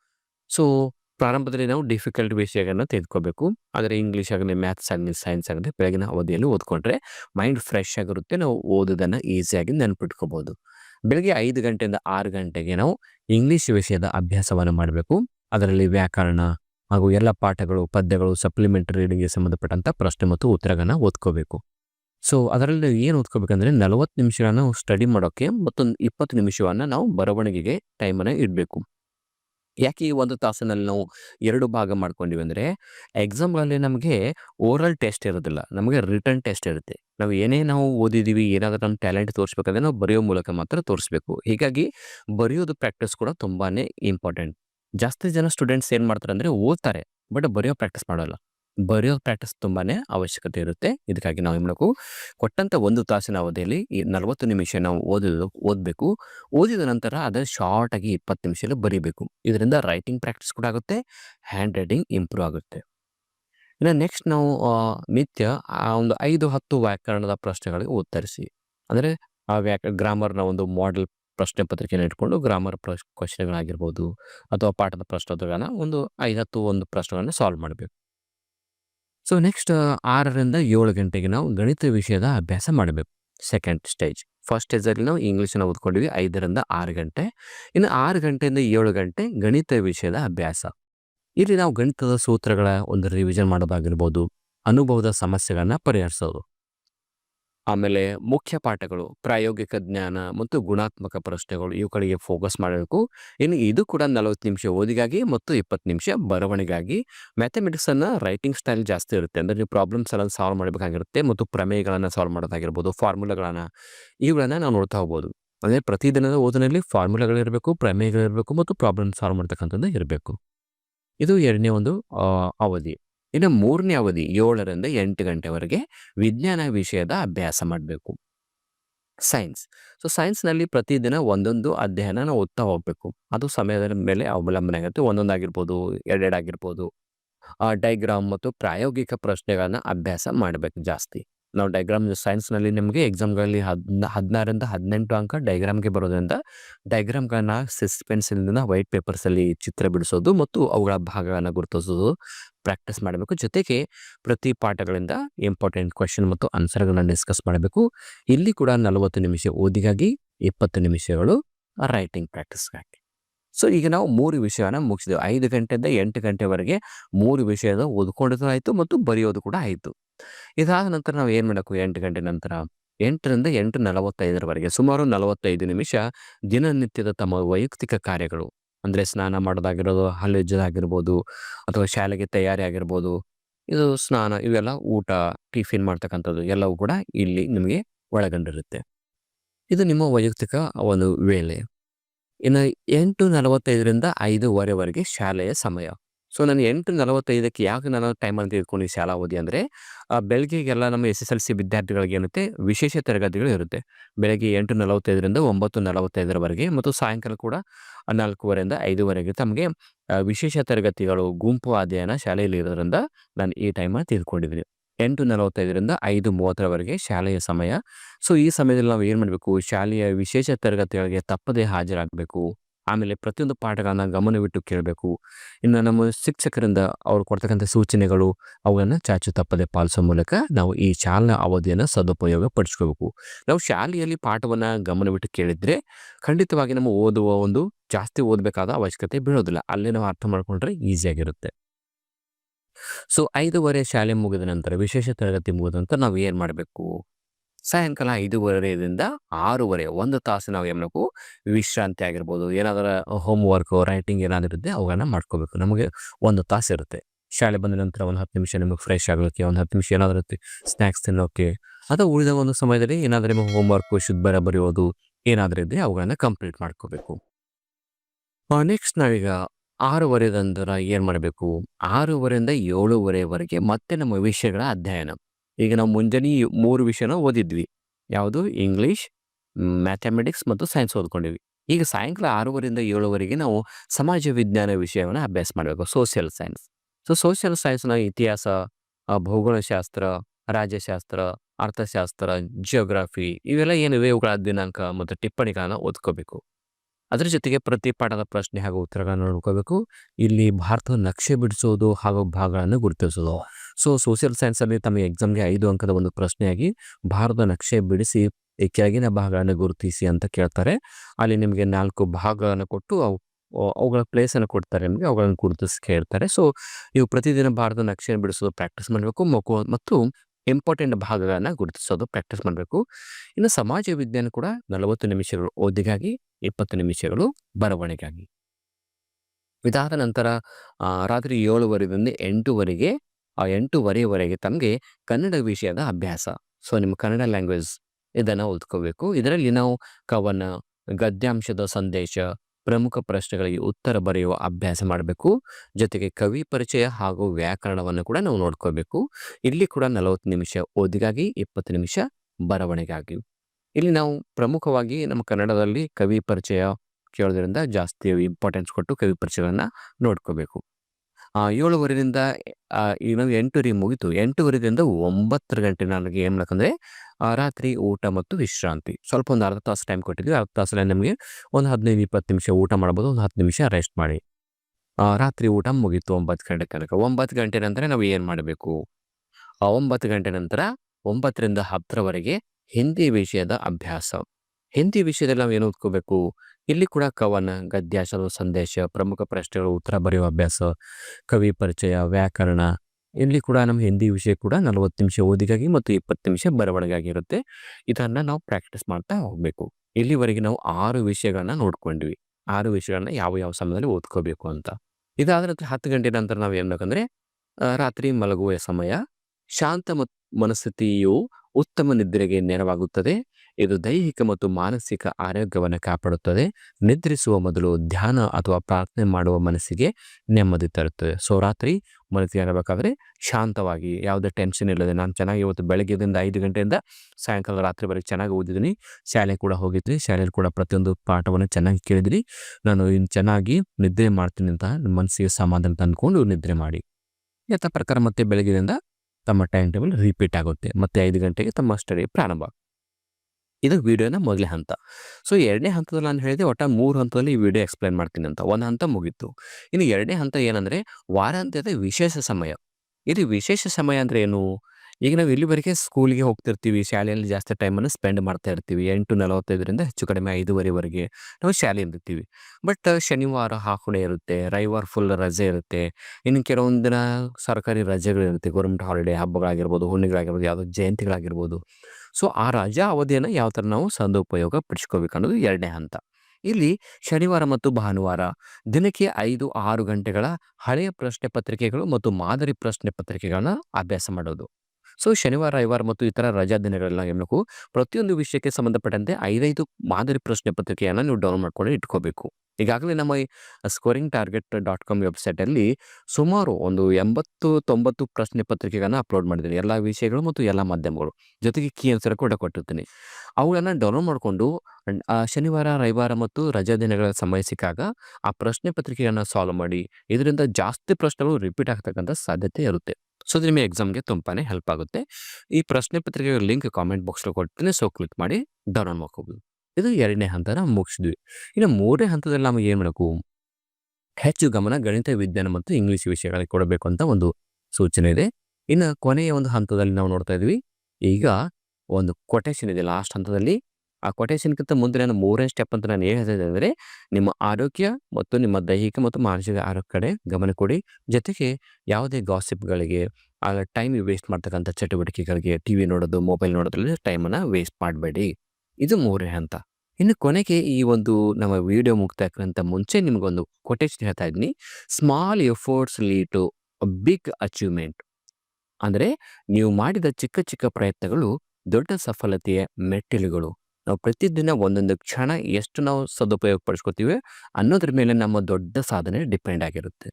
ಸೊ, ಪ್ರಾರಂಭದಲ್ಲಿ ನಾವು ಡಿಫಿಕಲ್ಟ್ ವಿಷಯಗಳನ್ನ ತೆಗೆದುಕೋಬೇಕು. ಆದರೆ ಇಂಗ್ಲೀಷ್ ಆಗಲಿ, ಮ್ಯಾಥ್ಸ್ ಆಗಲಿ, ಸೈನ್ಸ್ ಆಗಲಿ ಬೆಳಗಿನ ಅವಧಿಯಲ್ಲಿ ಓದ್ಕೊಂಡ್ರೆ ಮೈಂಡ್ ಫ್ರೆಶ್ ಆಗಿರುತ್ತೆ. ನಾವು ಓದೋದನ್ನು ಈಸಿಯಾಗಿ ನೆನಪಿಟ್ಕೋಬಹುದು. ಬೆಳಗ್ಗೆ ಐದು ಗಂಟೆಯಿಂದ ಆರು ಗಂಟೆಗೆ ನಾವು ಇಂಗ್ಲೀಷ್ ವಿಷಯದ ಅಭ್ಯಾಸವನ್ನು ಮಾಡಬೇಕು. ಅದರಲ್ಲಿ ವ್ಯಾಕರಣ ಹಾಗೂ ಎಲ್ಲ ಪಾಠಗಳು, ಪದ್ಯಗಳು, ಸಪ್ಲಿಮೆಂಟರಿ ರೀಡಿಂಗ್ಗೆ ಸಂಬಂಧಪಟ್ಟಂತ ಪ್ರಶ್ನೆ ಮತ್ತು ಉತ್ತರಗಳನ್ನು ಓದ್ಕೋಬೇಕು. ಸೊ, ಅದರಲ್ಲಿ ಏನು ಓದ್ಕೋಬೇಕಂದ್ರೆ 40 ನಿಮಿಷಗಳನ್ನು ಸ್ಟಡಿ ಮಾಡೋಕ್ಕೆ ಮತ್ತೊಂದು ಇಪ್ಪತ್ತು ನಿಮಿಷವನ್ನು ನಾವು ಬರವಣಿಗೆಗೆ ಟೈಮನ್ನು ಇಡಬೇಕು. ಯಾಕೆ ಈ ಒಂದು ತಾಸಿನಲ್ಲಿ ನಾವು ಎರಡು ಭಾಗ ಮಾಡ್ಕೊಂಡಿವಿ ಅಂದರೆ ಎಕ್ಸಾಮ್‌ಗಳಲ್ಲಿ ನಮಗೆ ಓರಲ್ ಟೆಸ್ಟ್ ಇರೋದಿಲ್ಲ. ನಮಗೆ ರಿಟರ್ನ್ ಟೆಸ್ಟ್ ಇರುತ್ತೆ. ನಾವು ಏನೇ ನಾವು ಓದಿದ್ದೀವಿ ಏನಾದರೂ ನಮ್ಮ ಟ್ಯಾಲೆಂಟ್ ತೋರಿಸ್ಬೇಕಂದ್ರೆ ನಾವು ಬರೆಯೋ ಮೂಲಕ ಮಾತ್ರ ತೋರಿಸ್ಬೇಕು ಹೀಗಾಗಿ ಬರೆಯೋದು ಪ್ರಾಕ್ಟೀಸ್ ಕೂಡ ತುಂಬಾ ಇಂಪಾರ್ಟೆಂಟ್. ಜಾಸ್ತಿ ಜನ ಸ್ಟೂಡೆಂಟ್ಸ್ ಏನು ಮಾಡ್ತಾರೆ ಅಂದರೆ ಓದ್ತಾರೆ, ಬಟ್ ಬರೆಯೋ ಪ್ರಾಕ್ಟೀಸ್ ಮಾಡಲ್ಲ. ಬರೆಯೋ ಪ್ರಾಕ್ಟೀಸ್ ತುಂಬಾ ಅವಶ್ಯಕತೆ ಇರುತ್ತೆ. ಇದಕ್ಕಾಗಿ ನಾವು ಏನು ಮಾಡಬೇಕು, ಕೊಟ್ಟಂತ ಒಂದು ತಾಸಿನ ಅವಧಿಯಲ್ಲಿ ಈ 40 ನಿಮಿಷ ನಾವು ಓದೋದು ಓದಬೇಕು. ಓದಿದ ನಂತರ ಅದನ್ನ ಶಾರ್ಟಾಗಿ ಇಪ್ಪತ್ತು 20 ನಿಮಿಷದಲ್ಲಿ ಬರೀಬೇಕು. ಇದರಿಂದ ರೈಟಿಂಗ್ ಪ್ರಾಕ್ಟೀಸ್ ಕೂಡ ಆಗುತ್ತೆ, ಹ್ಯಾಂಡ್ ರೈಟಿಂಗ್ ಇಂಪ್ರೂವ್ ಆಗುತ್ತೆ. ಇನ್ನು ನೆಕ್ಸ್ಟ್ ನಾವು ನಿತ್ಯ ಒಂದು 5, 10 ವ್ಯಾಕರಣದ ಪ್ರಶ್ನೆಗಳಿಗೆ ಉತ್ತರಿಸಿ. ಅಂದರೆ ಆ ವ್ಯಾಕ ಗ್ರಾಮರ್‌ನ ಒಂದು ಮಾಡೆಲ್ ಪ್ರಶ್ನೆ ಪತ್ರಿಕೆಯನ್ನು ಇಟ್ಕೊಂಡು ಗ್ರಾಮರ್ ಪ್ರಶ್ ಕ್ವಶನ್ಗಳಾಗಿರ್ಬೋದು ಅಥವಾ ಪಾಠದ ಪ್ರಶ್ನೋತ್ತರಗಳನ್ನ ಒಂದು 5, 10 ಒಂದು ಪ್ರಶ್ನೆಗಳನ್ನ ಸಾಲ್ವ್ ಮಾಡಬೇಕು. ಸೊ, ನೆಕ್ಸ್ಟ್ 6ರಿಂದ 7 ಗಂಟೆಗೆ ನಾವು ಗಣಿತ ವಿಷಯದ ಅಭ್ಯಾಸ ಮಾಡಬೇಕು. Second stage. ಫಸ್ಟ್ ಸ್ಟೇಜಲ್ಲಿ ನಾವು ಇಂಗ್ಲೀಷನ್ನು ಓದ್ಕೊಂಡಿವಿ 5ರಿಂದ 6 ಗಂಟೆ. ಇನ್ನು ಆರು ಗಂಟೆಯಿಂದ ಏಳು ಗಂಟೆ ಗಣಿತ ವಿಷಯದ ಅಭ್ಯಾಸ. ಇಲ್ಲಿ ನಾವು ಗಣಿತದ ಸೂತ್ರಗಳ ಒಂದು ರಿವಿಷನ್ ಮಾಡೋದಾಗಿರ್ಬೋದು, ಅನುಭವದ ಸಮಸ್ಯೆಗಳನ್ನ ಪರಿಹರಿಸೋದು. ಆಮೇಲೆ ಮುಖ್ಯ ಪಾಠಗಳು, ಪ್ರಾಯೋಗಿಕ ಜ್ಞಾನ ಮತ್ತು ಗುಣಾತ್ಮಕ ಪ್ರಶ್ನೆಗಳು ಇವುಗಳಿಗೆ ಫೋಕಸ್ ಮಾಡಬೇಕು. ಇನ್ನು ಇದು ಕೂಡ 40 ನಿಮಿಷ ಓದಿಗಾಗಿ ಮತ್ತು 20 ನಿಮಿಷ ಬರವಣಿಗೆಗಾಗಿ. ಮ್ಯಾಥಮೆಟಿಕ್ಸನ್ನು ರೈಟಿಂಗ್ ಸ್ಟೈಲ್ ಜಾಸ್ತಿ ಇರುತ್ತೆ. ಅಂದರೆ ನೀವು ಪ್ರಾಬ್ಲಮ್ಸ್ ಎಲ್ಲ ಸಾಲ್ವ್ ಮಾಡಬೇಕಾಗಿರುತ್ತೆ ಮತ್ತು ಪ್ರಮೇಯಗಳನ್ನು ಸಾಲ್ವ್ ಮಾಡೋದಾಗಿರ್ಬೋದು, ಫಾರ್ಮುಲಾಗಳನ್ನು ಇವುಗಳನ್ನು ನಾವು ನೋಡ್ತಾ ಹೋಗ್ಬೋದು. ಅಂದರೆ ಪ್ರತಿದಿನದ ಓದಿನಲ್ಲಿ ಫಾರ್ಮುಲಾಗಳಿರಬೇಕು, ಪ್ರಮೇಯಗಳಿರಬೇಕು ಮತ್ತು ಪ್ರಾಬ್ಲಮ್ ಸಾಲ್ವ್ ಮಾಡ್ತಕ್ಕಂಥದ್ದು ಇರಬೇಕು. ಇದು ಎರಡನೇ ಒಂದು ಅವಧಿ. ಇನ್ನು ಮೂರನೇ ಅವಧಿ 7ರಿಂದ 8 ಗಂಟೆವರೆಗೆ ವಿಜ್ಞಾನ ವಿಷಯದ ಅಭ್ಯಾಸ ಮಾಡಬೇಕು. ಸೈನ್ಸ್. ಸೊ, ಸೈನ್ಸ್‌ನಲ್ಲಿ ಪ್ರತಿದಿನ ಒಂದೊಂದು ಅಧ್ಯಯನ ನಾವು ಓದ್ತಾ ಹೋಗ್ಬೇಕು. ಅದು ಸಮಯದ ಮೇಲೆ ಅವಲಂಬನೆ ಆಗುತ್ತೆ. ಒಂದೊಂದಾಗಿರ್ಬೋದು, ಎರಡೆರಡಾಗಿರ್ಬೋದು ಆ ಡಯಾಗ್ರಾಮ್ ಮತ್ತು ಪ್ರಾಯೋಗಿಕ ಪ್ರಶ್ನೆಗಳನ್ನ ಅಭ್ಯಾಸ ಮಾಡಬೇಕು ಜಾಸ್ತಿ. ನಾವು ಡೈಗ್ರಾಮ್ ಸೈನ್ಸ್‌ನಲ್ಲಿ ನಿಮಗೆ ಎಕ್ಸಾಮ್‌ಗಳಲ್ಲಿ ಹದ್ನ 16ರಿಂದ 18 ಅಂಕ ಡೈಗ್ರಾಮ್‌ಗೆ ಬರೋದ್ರಿಂದ ಡೈಗ್ರಾಮ್‌ಗಳನ್ನ ಸಿಸ್ ಪೆನ್ಸಿಲ್ನ ವೈಟ್ ಪೇಪರ್ಸಲ್ಲಿ ಚಿತ್ರ ಬಿಡಿಸೋದು ಮತ್ತು ಅವುಗಳ ಭಾಗಗಳನ್ನು ಗುರುತಿಸೋದು ಪ್ರಾಕ್ಟೀಸ್ ಮಾಡಬೇಕು. ಜೊತೆಗೆ ಪ್ರತಿ ಪಾಠಗಳಿಂದ ಇಂಪಾರ್ಟೆಂಟ್ ಕ್ವೆಶನ್ ಮತ್ತು ಆನ್ಸರ್‌ಗಳನ್ನ ಡಿಸ್ಕಸ್ ಮಾಡಬೇಕು. ಇಲ್ಲಿ ಕೂಡ 40 ನಿಮಿಷ ಓದಿಗಾಗಿ, 20 ನಿಮಿಷಗಳು ರೈಟಿಂಗ್ ಪ್ರಾಕ್ಟೀಸ್‌ಗಾಗಿ. ಸೊ ಈಗ ನಾವು ಮೂರು ವಿಷಯನ ಮುಗಿಸಿದೆವು. ಐದು ಗಂಟೆಯಿಂದ ಎಂಟು ಗಂಟೆವರೆಗೆ ಮೂರು ವಿಷಯದ ಓದ್ಕೊಂಡಿದ್ದು ಆಯಿತು ಮತ್ತು ಬರೆಯೋದು ಕೂಡ ಆಯ್ತು. ಇದಾದ ನಂತರ ನಾವು ಏನು ಮಾಡಬೇಕು ಎಂಟು ಗಂಟೆ ನಂತರ 8ರಿಂದ 8:45ರವರೆಗೆ ಸುಮಾರು 45 ನಿಮಿಷ ದಿನನಿತ್ಯದ ತಮ್ಮ ವೈಯಕ್ತಿಕ ಕಾರ್ಯಗಳು ಅಂದರೆ ಸ್ನಾನ ಮಾಡೋದಾಗಿರೋದು, ಹಲ್ಲುಜ್ಜೋದಾಗಿರ್ಬೋದು ಅಥವಾ ಶಾಲೆಗೆ ತಯಾರಿ ಆಗಿರ್ಬೋದು. ಇದು ಸ್ನಾನ ಇವೆಲ್ಲ ಊಟ, ಟಿಫಿನ್ ಮಾಡ್ತಕ್ಕಂಥದ್ದು ಎಲ್ಲವೂ ಕೂಡ ಇಲ್ಲಿ ನಿಮಗೆ ಒಳಗೊಂಡಿರುತ್ತೆ. ಇದು ನಿಮ್ಮ ವೈಯಕ್ತಿಕ ಒಂದು ವೇಳೆ. ಇನ್ನು 8:45ರಿಂದ 5:15ವರೆಗೆ ಶಾಲೆಯ ಸಮಯ. ಸೊ ನಾನು 8:45ಕ್ಕೆ ಯಾಕೆ ನಾನು ಟೈಮಲ್ಲಿ ತಿಳ್ಕೊಂಡು ಶಾಲಾ ಅವಧಿ ಅಂದರೆ ಬೆಳಗ್ಗೆಗೆಲ್ಲ ನಮ್ಮ ಎಸ್-ಎಸ್-ಎಲ್-ಸಿ ವಿದ್ಯಾರ್ಥಿಗಳಿಗೆ ಏನಿರುತ್ತೆ ವಿಶೇಷ ತರಗತಿಗಳು ಇರುತ್ತೆ. ಬೆಳಗ್ಗೆ 8:45ರಿಂದ 9:45ರವರೆಗೆ ಮತ್ತು ಸಾಯಂಕಾಲ ಕೂಡ 4:15ರಿಂದ 5:00ವರೆಗೆ ತಮಗೆ ವಿಶೇಷ ತರಗತಿಗಳು, ಗುಂಪು ಅಧ್ಯಯನ ಶಾಲೆಯಲ್ಲಿ ಇರೋದ್ರಿಂದ ನಾನು ಈ ಟೈಮಲ್ಲಿ ತಿಳ್ಕೊಂಡಿದ್ದೀನಿ ಎಂಟು ನಲವತ್ತೈದರಿಂದ ಐದು ಮೂವತ್ತರವರೆಗೆ ಶಾಲೆಯ ಸಮಯ. ಸೊ ಈ ಸಮಯದಲ್ಲಿ ನಾವು ಏನು ಮಾಡಬೇಕು ಶಾಲೆಯ ವಿಶೇಷ ತರಗತಿಗಳಿಗೆ ತಪ್ಪದೇ ಹಾಜರಾಗಬೇಕು. ಆಮೇಲೆ ಪ್ರತಿಯೊಂದು ಪಾಠಗಳನ್ನು ಗಮನವಿಟ್ಟು ಕೇಳಬೇಕು. ಇನ್ನು ನಮ್ಮ ಶಿಕ್ಷಕರಿಂದ ಅವ್ರು ಕೊಡ್ತಕ್ಕಂಥ ಸೂಚನೆಗಳು ಅವುಗಳನ್ನು ಚಾಚು ತಪ್ಪದೆ ಪಾಲಿಸೋ ಮೂಲಕ ನಾವು ಈ ಶಾಲಾ ಅವಧಿಯನ್ನು ಸದುಪಯೋಗ ಪಡಿಸ್ಕೋಬೇಕು. ನಾವು ಶಾಲೆಯಲ್ಲಿ ಪಾಠವನ್ನು ಗಮನವಿಟ್ಟು ಕೇಳಿದರೆ ಖಂಡಿತವಾಗಿ ನಮ್ಮ ಓದುವ ಒಂದು ಜಾಸ್ತಿ ಓದಬೇಕಾದ ಅವಶ್ಯಕತೆ ಬೀಳೋದಿಲ್ಲ. ಅಲ್ಲೇ ನಾವು ಅರ್ಥ ಮಾಡಿಕೊಂಡ್ರೆ ಈಸಿಯಾಗಿರುತ್ತೆ. ಸೊ 5:30 ಶಾಲೆ ಮುಗಿದ ನಂತರ ವಿಶೇಷ ತರಗತಿ ಮುಗಿದ ನಂತರ ನಾವು ಏನು ಮಾಡಬೇಕು? ಸಾಯಂಕಾಲ 5:30ರಿಂದ 6:30 1 ತಾಸು ನಾವು ಏನು ವಿಶ್ರಾಂತಿ ಆಗಿರ್ಬೋದು, ಏನಾದರೂ ಹೋಮ್ ವರ್ಕ್, ರೈಟಿಂಗ್ ಏನಾದರೂ ಇರುತ್ತೆ ಅವುಗಳನ್ನ ಮಾಡ್ಕೋಬೇಕು. ನಮಗೆ ಒಂದು ತಾಸು ಇರುತ್ತೆ. ಶಾಲೆ ಬಂದ ನಂತರ ಒಂದು 10 ನಿಮಿಷ ನಿಮಗೆ ಫ್ರೆಶ್ ಆಗಲಿಕ್ಕೆ ಒಂದು 10 ನಿಮಿಷ ಏನಾದರೂ ಇರುತ್ತೆ ಸ್ನ್ಯಾಕ್ಸ್ ತಿನ್ನೋಕ್ಕೆ ಅಥವಾ ಉಳಿದ ಒಂದು ಸಮಯದಲ್ಲಿ ಏನಾದರೂ ನಿಮಗೆ ಹೋಮ್ ವರ್ಕ್, ಶುದ್ಧರ ಬರೆಯೋದು ಏನಾದರೂ ಇದ್ದರೆ ಅವುಗಳನ್ನು ಕಂಪ್ಲೀಟ್ ಮಾಡ್ಕೋಬೇಕು. ನೆಕ್ಸ್ಟ್ ನಾವೀಗ 6:30 ನಂತರ ಏನು ಮಾಡಬೇಕು? 6:30ರಿಂದ 7:30ವರೆಗೆ ಮತ್ತೆ ನಮ್ಮ ವಿಷಯಗಳ ಅಧ್ಯಯನ. ಈಗ ನಾವು ಮುಂಜಾನೆ ಮೂರು ವಿಷಯನ ಓದಿದ್ವಿ. ಯಾವುದು ಇಂಗ್ಲಿಷ್, ಮ್ಯಾಥಮೆಟಿಕ್ಸ್ ಮತ್ತು ಸೈನ್ಸ್ ಓದ್ಕೊಂಡಿವಿ. ಈಗ ಸಾಯಂಕಾಲ 6:30ರಿಂದ 7:00ವರೆಗೆ ನಾವು ಸಮಾಜ ವಿಜ್ಞಾನ ವಿಷಯವನ್ನ ಅಭ್ಯಾಸ ಮಾಡಬೇಕು. Social science. ಸೊ ಸೋಷಿಯಲ್ ಸೈನ್ಸ್‌ನ ಇತಿಹಾಸ, ಭೂಗೋಳಶಾಸ್ತ್ರ, ರಾಜ್ಯಶಾಸ್ತ್ರ, ಅರ್ಥಶಾಸ್ತ್ರ, ಜಿಯೋಗ್ರಫಿ ಇವೆಲ್ಲ ಏನಿವೆ ಇವುಗಳ ದಿನಾಂಕ ಮತ್ತು ಟಿಪ್ಪಣಿಗಳನ್ನು ಓದ್ಕೋಬೇಕು. ಅದರ ಜೊತೆಗೆ ಪ್ರತಿ ಪಾಠದ ಪ್ರಶ್ನೆ ಹಾಗೂ ಉತ್ತರಗಳನ್ನು ನೋಡ್ಕೋಬೇಕು. ಇಲ್ಲಿ ಭಾರತದ ನಕ್ಷೆ ಬಿಡಿಸೋದು ಹಾಗೂ ಭಾಗಗಳನ್ನು ಗುರುತಿಸೋದು. ಸೊ ಸೋಷಿಯಲ್ ಸೈನ್ಸಲ್ಲಿ ತಮ್ಮ ಎಕ್ಸಾಮ್‌ಗೆ ಐದು ಅಂಕದ ಒಂದು ಪ್ರಶ್ನೆಯಾಗಿ ಭಾರತದ ನಕ್ಷೆ ಬಿಡಿಸಿ ಈ ಭಾಗಗಳನ್ನು ಗುರುತಿಸಿ ಅಂತ ಕೇಳ್ತಾರೆ. ಅಲ್ಲಿ ನಿಮಗೆ ನಾಲ್ಕು ಭಾಗಗಳನ್ನು ಕೊಟ್ಟು ಅವು ಅವುಗಳ ಪ್ಲೇಸನ್ನು ಕೊಡ್ತಾರೆ ನಿಮಗೆ. ಅವುಗಳನ್ನು ಗುರುತಿಸಿ ಕೇಳ್ತಾರೆ. ಸೊ ನೀವು ಪ್ರತಿದಿನ ಭಾರತದ ನಕ್ಷೆಯನ್ನು ಬಿಡಿಸೋದು ಪ್ರಾಕ್ಟೀಸ್ ಮಾಡಬೇಕು. ಮಗು ಮತ್ತು ಇಂಪಾರ್ಟೆಂಟ್ ಭಾಗಗಳನ್ನು ಗುರುತಿಸೋದು ಪ್ರಾಕ್ಟೀಸ್ ಮಾಡಬೇಕು. ಇನ್ನು ಸಮಾಜ ವಿಜ್ಞಾನ ಕೂಡ 40 ನಿಮಿಷಗಳು ಓದಿಗಾಗಿ, 20 ನಿಮಿಷಗಳು ಬರವಣಿಗೆಗಾಗಿ. ಇದಾದ ನಂತರ ರಾತ್ರಿ 7:30ರಿಂದ 8:00ವರೆಗೆ ಆ 8:30ವರೆಗೆ ತಮಗೆ ಕನ್ನಡ ವಿಷಯದ ಅಭ್ಯಾಸ. ಸೊ ನಿಮ್ಮ ಕನ್ನಡ ಲ್ಯಾಂಗ್ವೇಜ್ ಇದನ್ನು ಓದ್ಕೋಬೇಕು. ಇದರಲ್ಲಿ ನಾವು ಕವನ, ಗದ್ಯಾಂಶದ ಸಂದೇಶ, ಪ್ರಮುಖ ಪ್ರಶ್ನೆಗಳಿಗೆ ಉತ್ತರ ಬರೆಯುವ ಅಭ್ಯಾಸ ಮಾಡಬೇಕು. ಜೊತೆಗೆ ಕವಿ ಪರಿಚಯ ಹಾಗೂ ವ್ಯಾಕರಣವನ್ನು ಕೂಡ ನಾವು ನೋಡ್ಕೋಬೇಕು. ಇಲ್ಲಿ ಕೂಡ 40 ನಿಮಿಷ ಓದಿಗಾಗಿ, 20 ನಿಮಿಷ ಬರವಣಿಗೆಗಾಗಿ. ಇಲ್ಲಿ ನಾವು ಪ್ರಮುಖವಾಗಿ ನಮ್ಮ ಕನ್ನಡದಲ್ಲಿ ಕವಿ ಪರಿಚಯ ಕೇಳೋದ್ರಿಂದ ಜಾಸ್ತಿ ಇಂಪಾರ್ಟೆನ್ಸ್ ಕೊಟ್ಟು ಕವಿ ಪರಿಚಯಗಳನ್ನು ನೋಡ್ಕೋಬೇಕು. ಆ 7:30ರಿಂದ ಆ ಈಗ ನಾವು 8:30 ಮುಗೀತು. 8:30ರಿಂದ 9 ಗಂಟೆ ನನಗೆ ಏನು ಮಾಡ್ಬೇಕಂದ್ರೆ ರಾತ್ರಿ ಊಟ ಮತ್ತು ವಿಶ್ರಾಂತಿ. ಸ್ವಲ್ಪ ಒಂದು ಅರ್ಧ ತಾಸು ಟೈಮ್ ಕೊಟ್ಟಿದ್ವಿ. ಅರ್ಧ ತಾಸಲ್ಲಿ ನಮಗೆ ಒಂದು 15, 20 ನಿಮಿಷ ಊಟ ಮಾಡ್ಬೋದು. ಒಂದು 10 ನಿಮಿಷ ರೆಸ್ಟ್ ಮಾಡಿ. ರಾತ್ರಿ ಊಟ ಮುಗೀತು 9 ಗಂಟೆ ತನಕ. 9 ಗಂಟೆ ನಂತರ ನಾವು ಏನು ಮಾಡಬೇಕು? ಆ 9 ಗಂಟೆ ನಂತರ 9ರಿಂದ 10ರವರೆಗೆ ಹಿಂದಿ ವಿಷಯದ ಅಭ್ಯಾಸ. ಹಿಂದಿ ವಿಷಯದಲ್ಲಿ ನಾವು ಏನು ಓದ್ಕೋಬೇಕು? ಇಲ್ಲಿ ಕೂಡ ಕವನ, ಗದ್ಯಾಂಶದ ಸಂದೇಶ, ಪ್ರಮುಖ ಪ್ರಶ್ನೆಗಳು ಉತ್ತರ ಬರೆಯುವ ಅಭ್ಯಾಸ, ಕವಿ ಪರಿಚಯ, ವ್ಯಾಕರಣ ಇಲ್ಲಿ ಕೂಡ ನಮ್ಮ ಹಿಂದಿ ವಿಷಯ ಕೂಡ 40 ನಿಮಿಷ ಓದಿಗಾಗಿ ಮತ್ತು 20 ನಿಮಿಷ ಬರವಣಿಗೆ ಆಗಿರುತ್ತೆ ಇದನ್ನ ನಾವು ಪ್ರಾಕ್ಟೀಸ್ ಮಾಡ್ತಾ ಹೋಗ್ಬೇಕು. ಇಲ್ಲಿವರೆಗೆ ನಾವು ಆರು ವಿಷಯಗಳನ್ನ ನೋಡ್ಕೊಂಡ್ವಿ. ಆರು ವಿಷಯಗಳನ್ನ ಯಾವ ಯಾವ ಸಮಯದಲ್ಲಿ ಓದ್ಕೋಬೇಕು ಅಂತ. ಇದಾದ 10 ಗಂಟೆ ನಂತರ ನಾವು ಏನು ಬೇಕಂದ್ರೆ ರಾತ್ರಿ ಮಲಗುವ ಸಮಯ. ಶಾಂತ ಮತ್ ಮನಸ್ಥಿತಿಯು ಉತ್ತಮ ನಿದ್ರೆಗೆ ನೆರವಾಗುತ್ತದೆ. ಇದು ದೈಹಿಕ ಮತ್ತು ಮಾನಸಿಕ ಆರೋಗ್ಯವನ್ನು ಕಾಪಾಡುತ್ತದೆ. ನಿದ್ರಿಸುವ ಮೊದಲು ಧ್ಯಾನ ಅಥವಾ ಪ್ರಾರ್ಥನೆ ಮಾಡುವ ಮನಸ್ಸಿಗೆ ನೆಮ್ಮದಿ ತರುತ್ತದೆ. ಸೊ ರಾತ್ರಿ ಮನಸ್ಸಿಗೆ ಶಾಂತವಾಗಿ, ಯಾವುದೇ ಟೆನ್ಷನ್ ಇಲ್ಲದೆ ನಾನು ಚೆನ್ನಾಗಿ ಇವತ್ತು ಬೆಳಗ್ಗೆದಿಂದ ಐದು ಗಂಟೆಯಿಂದ ಸಾಯಂಕಾಲ ರಾತ್ರಿವರೆಗೆ ಚೆನ್ನಾಗಿ ಓದಿದ್ದೀನಿ. ಶಾಲೆ ಕೂಡ ಹೋಗಿದ್ವಿ. ಶಾಲೆಯಲ್ಲಿ ಕೂಡ ಪ್ರತಿಯೊಂದು ಪಾಠವನ್ನು ಚೆನ್ನಾಗಿ ಕೇಳಿದ್ರಿ. ನಾನು ಇನ್ನು ಚೆನ್ನಾಗಿ ನಿದ್ರೆ ಮಾಡ್ತೀನಿ ಅಂತ ಮನಸ್ಸಿಗೆ ಸಮಾಧಾನ ತಂದುಕೊಂಡು ನಿದ್ರೆ ಮಾಡಿ. ಯಥ ಪ್ರಕಾರ ಮತ್ತೆ ಬೆಳಗ್ಗೆಯಿಂದ ತಮ್ಮ ಟೈಮ್ ಟೇಬಲ್ ರಿಪೀಟ್ ಆಗುತ್ತೆ ಮತ್ತೆ ಐದು ಗಂಟೆಗೆ ತಮ್ಮ ಸ್ಟಡಿ ಪ್ರಾರಂಭ ಇದು ವಿಡಿಯೋನ ಮೊದಲನೇ ಹಂತ. ಸೊ ಎರಡನೇ ಹಂತದಲ್ಲಿ ನಾನು ಹೇಳಿದೆ ಒಟ್ಟ ಮೂರು ಹಂತದಲ್ಲಿ ಈ ವಿಡಿಯೋ ಎಕ್ಸ್ಪ್ಲೈನ್ ಮಾಡ್ತೀನಿ ಅಂತ. ಒಂದು ಹಂತ ಮುಗೀತು. ಇನ್ನು ಎರಡನೇ ಹಂತ ಏನಂದರೆ, ವಾರಾಂತ್ಯದ ವಿಶೇಷ ಸಮಯ. ಇದು ವಿಶೇಷ ಸಮಯ ಅಂದರೆ ಏನು? ಈಗ ನಾವು ಇಲ್ಲಿವರೆಗೆ ಸ್ಕೂಲಿಗೆ ಹೋಗ್ತಿರ್ತೀವಿ, ಶಾಲೆಯಲ್ಲಿ ಜಾಸ್ತಿ ಟೈಮನ್ನು ಸ್ಪೆಂಡ್ ಮಾಡ್ತಾ ಇರ್ತೀವಿ. ಎಂಟು ನಲವತ್ತೈದರಿಂದ ಹೆಚ್ಚು ಕಡಿಮೆ ಐದುವರೆವರೆಗೆ ನಾವು ಶಾಲೆಯಲ್ಲಿ ಇರ್ತೀವಿ. ಬಟ್ ಶನಿವಾರ ಡೇ ಇರುತ್ತೆ, ರವಿವಾರ ಫುಲ್ ರಜೆ ಇರುತ್ತೆ. ಇನ್ನು ಕೆಲವೊಂದು ದಿನ ಸರ್ಕಾರಿ ರಜೆಗಳಿರುತ್ತೆ. ಗೌರ್ಮೆಂಟ್ ಹಾಲಿಡೇ ಹಬ್ಬಗಳಾಗಿರ್ಬೋದು, ಹುಣ್ಣಿಗಳಾಗಿರ್ಬೋದು, ಯಾವುದೋ ಜಯಂತಿಗಳಾಗಿರ್ಬೋದು. ಸೊ, ಆ ರಜಾ ಅವಧಿಯನ್ನು ಯಾವ ಥರ ನಾವು ಸದುಪಯೋಗ ಪಡಿಸ್ಕೋಬೇಕು ಅನ್ನೋದು ಎರಡನೇ ಹಂತ. ಇಲ್ಲಿ ಶನಿವಾರ ಮತ್ತು ಭಾನುವಾರ ದಿನಕ್ಕೆ ಐದು, ಆರು ಗಂಟೆಗಳ ಹಳೆಯ ಪ್ರಶ್ನೆ ಪತ್ರಿಕೆಗಳು ಮತ್ತು ಮಾದರಿ ಪ್ರಶ್ನೆ ಪತ್ರಿಕೆಗಳನ್ನ ಅಭ್ಯಾಸ ಮಾಡೋದು. ಸೊ, ಶನಿವಾರ, ರವಿವಾರ ಮತ್ತು ಇತರ ರಜಾ ದಿನಗಳೆಲ್ಲ ಪ್ರತಿಯೊಂದು ವಿಷಯಕ್ಕೆ ಸಂಬಂಧಪಟ್ಟಂತೆ ಐದೈದು ಮಾದರಿ ಪ್ರಶ್ನೆ ಪತ್ರಿಕೆಯನ್ನು ನೀವು ಡೌನ್ಲೋಡ್ ಮಾಡ್ಕೊಂಡು ಇಟ್ಕೋಬೇಕು. ಈಗಾಗಲೇ ನಮ್ಮ ಈ ಸ್ಕೋರಿಂಗ್ ಟಾರ್ಗೆಟ್ ಡಾಟ್ ಕಾಮ್ ವೆಬ್ಸೈಟಲ್ಲಿ ಸುಮಾರು ಒಂದು ಎಂಬತ್ತು, ತೊಂಬತ್ತು ಪ್ರಶ್ನೆ ಪತ್ರಿಕೆಗಳನ್ನು ಅಪ್ಲೋಡ್ ಮಾಡಿದ್ದೀನಿ. ಎಲ್ಲ ವಿಷಯಗಳು ಮತ್ತು ಎಲ್ಲ ಮಾಧ್ಯಮಗಳು. ಜೊತೆಗೆ ಕೀ ಆನ್ಸರ್ ಕೂಡ ಕೊಟ್ಟಿರ್ತೀನಿ. ಅವುಗಳನ್ನು ಡೌನ್ಲೋಡ್ ಮಾಡಿಕೊಂಡು ಶನಿವಾರ, ರವಿವಾರ ಮತ್ತು ರಜಾ ದಿನಗಳ ಸಮಯ ಸಿಕ್ಕಾಗ ಆ ಪ್ರಶ್ನೆ ಪತ್ರಿಕೆಯನ್ನು ಸಾಲ್ವ್ ಮಾಡಿ, ಇದರಿಂದ ಜಾಸ್ತಿ ಪ್ರಶ್ನೆಗಳು ರಿಪೀಟ್ ಆಗ್ತಕ್ಕಂಥ ಸಾಧ್ಯತೆ ಇರುತ್ತೆ. ಸೊ ಅದು ನಿಮಗೆ ಎಕ್ಸಾಮ್ಗೆ ತುಂಬಾ ಹೆಲ್ಪ್ ಆಗುತ್ತೆ. ಈ ಪ್ರಶ್ನೆ ಪತ್ರಿಕೆಯ ಲಿಂಕ್ ಕಾಮೆಂಟ್ ಬಾಕ್ಸ್లో ಕೊಡ್ತೀನಿ. ಸೊ ಕ್ಲಿಕ್ ಮಾಡಿ ಡೌನ್ಲೋಡ್ ಮಾಡ್ಕೋಬೋದು. ಇದು ಎರಡನೇ ಹಂತನ ಮುಗಿಸಿದ್ವಿ. ಇನ್ನು ಮೂರನೇ ಹಂತದಲ್ಲಿ ನಾವು ಏನು ಮಾಡಬೇಕು? ಹೆಚ್ಚು ಗಮನ ಗಣಿತ, ವಿಜ್ಞಾನ ಮತ್ತು ಇಂಗ್ಲಿಷ್ ವಿಷಯಗಳಿಗೆ ಕೊಡಬೇಕು ಅಂತ ಒಂದು ಸೂಚನೆ ಇದೆ. ಇನ್ನು ಕೊನೆಯ ಒಂದು ಹಂತದಲ್ಲಿ ನಾವು ನೋಡ್ತಾ ಇದ್ವಿ. ಈಗ ಒಂದು ಕೊಟೇಶನ್ ಇದೆ ಲಾಸ್ಟ್ ಹಂತದಲ್ಲಿ. ಆ ಕೊಟೇಶನ್ಗಿಂತ ಮುಂದೆ ನಾನು ಮೂರನೇ ಸ್ಟೆಪ್ ಅಂತ ನಾನು ಏನು ಅಂದರೆ, ನಿಮ್ಮ ಆರೋಗ್ಯ ಮತ್ತು ನಿಮ್ಮ ದೈಹಿಕ ಮತ್ತು ಮಾನಸಿಕ ಆರೋಗ್ಯ ಕಡೆ ಗಮನ ಕೊಡಿ. ಜೊತೆಗೆ ಯಾವುದೇ ಗಾಸಿಪ್ಗಳಿಗೆ ಆ ಟೈಮ್ ವೇಸ್ಟ್ ಮಾಡ್ತಕ್ಕಂಥ ಚಟುವಟಿಕೆಗಳಿಗೆ ಟಿ ವಿ ನೋಡೋದು ಮೊಬೈಲ್ ನೋಡೋದ್ರಲ್ಲಿ ಟೈಮನ್ನು ವೇಸ್ಟ್ ಮಾಡಬೇಡಿ. ಇದು ಮೂರನೇ ಹಂತ ಇನ್ನು ಕೊನೆಗೆ ಈ ಒಂದು ನಮ್ಮ ವಿಡಿಯೋ ಮುಗ್ತಕ್ಕಂಥ ಮುಂಚೆ ನಿಮಗೊಂದು ಕೊಟೇಶನ್ ಹೇಳ್ತಾ ಇದ್ದೀನಿ. Small efforts lead to big achievement ಅಂದರೆ, ನೀವು ಮಾಡಿದ ಚಿಕ್ಕ ಚಿಕ್ಕ ಪ್ರಯತ್ನಗಳು ದೊಡ್ಡ ಸಫಲತೆಯ ಮೆಟ್ಟಿಲುಗಳು. ನಾವು ಪ್ರತಿದಿನ ಒಂದೊಂದು ಕ್ಷಣ ಎಷ್ಟು ನಾವು ಸದುಪಯೋಗ ಪಡಿಸ್ಕೋತೀವಿ ಅನ್ನೋದ್ರ ಮೇಲೆ ನಮ್ಮ ದೊಡ್ಡ ಸಾಧನೆ ಡಿಪೆಂಡ್ ಆಗಿರುತ್ತೆ.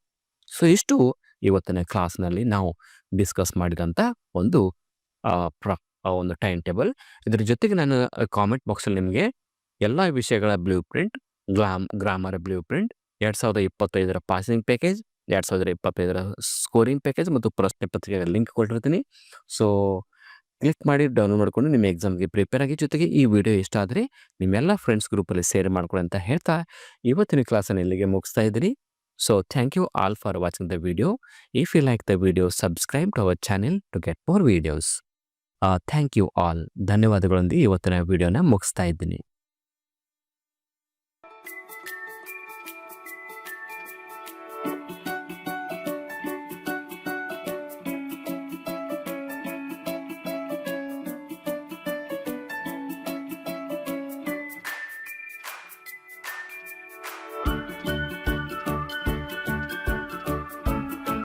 ಸೊ, ಇಷ್ಟು ಇವತ್ತಿನ ಕ್ಲಾಸ್ನಲ್ಲಿ ನಾವು ಡಿಸ್ಕಸ್ ಮಾಡಿದಂಥ ಒಂದು ಒಂದು ಟೈಮ್ ಟೇಬಲ್. ಇದ್ರ ಜೊತೆಗೆ ನಾನು ಕಾಮೆಂಟ್ ಬಾಕ್ಸಲ್ಲಿ ನಿಮಗೆ ಎಲ್ಲ ವಿಷಯಗಳ blueprint, glam, grammar blueprint, ಎರಡು ಸಾವಿರದ ಇಪ್ಪತ್ತೈದರ ಪಾಸಿಂಗ್ ಪ್ಯಾಕೇಜ್, ಎರಡು ಸಾವಿರದ ಇಪ್ಪತ್ತೈದರ ಸ್ಕೋರಿಂಗ್ ಪ್ಯಾಕೇಜ್ ಮತ್ತು ಪ್ರಶ್ನೆ ಪತ್ರಿಕೆಯ ಲಿಂಕ್ ಕೊಟ್ಟಿರ್ತೀನಿ. ಸೊ ಕ್ಲಿಕ್ ಮಾಡಿ ಡೌನ್ಲೋಡ್ ಮಾಡಿಕೊಂಡು ನಿಮ್ಮ ಎಕ್ಸಾಮ್ಗೆ ಪ್ರಿಪೇರ್ ಆಗಿ ಜೊತೆಗೆ ಈ ವಿಡಿಯೋ ಇಷ್ಟ ಆದರೆ ನಿಮ್ಮೆಲ್ಲ ಫ್ರೆಂಡ್ಸ್ ಗ್ರೂಪಲ್ಲಿ ಶೇರ್ ಮಾಡ್ಕೊಳ್ಳಿ ಅಂತ ಹೇಳ್ತಾ ಇವತ್ತಿನ ಕ್ಲಾಸನ್ನು ಇಲ್ಲಿಗೆ ಮುಗಿಸ್ತಾ ಇದ್ದೀರಿ so thank you all for watching the video if you like the video subscribe to our channel to get more videos thank you all ಧನ್ಯವಾದಗಳೊಂದಿಗೆ ಇವತ್ತಿನ ವಿಡಿಯೋನ ಮುಗಿಸ್ತಾ ಇದ್ದೀನಿ.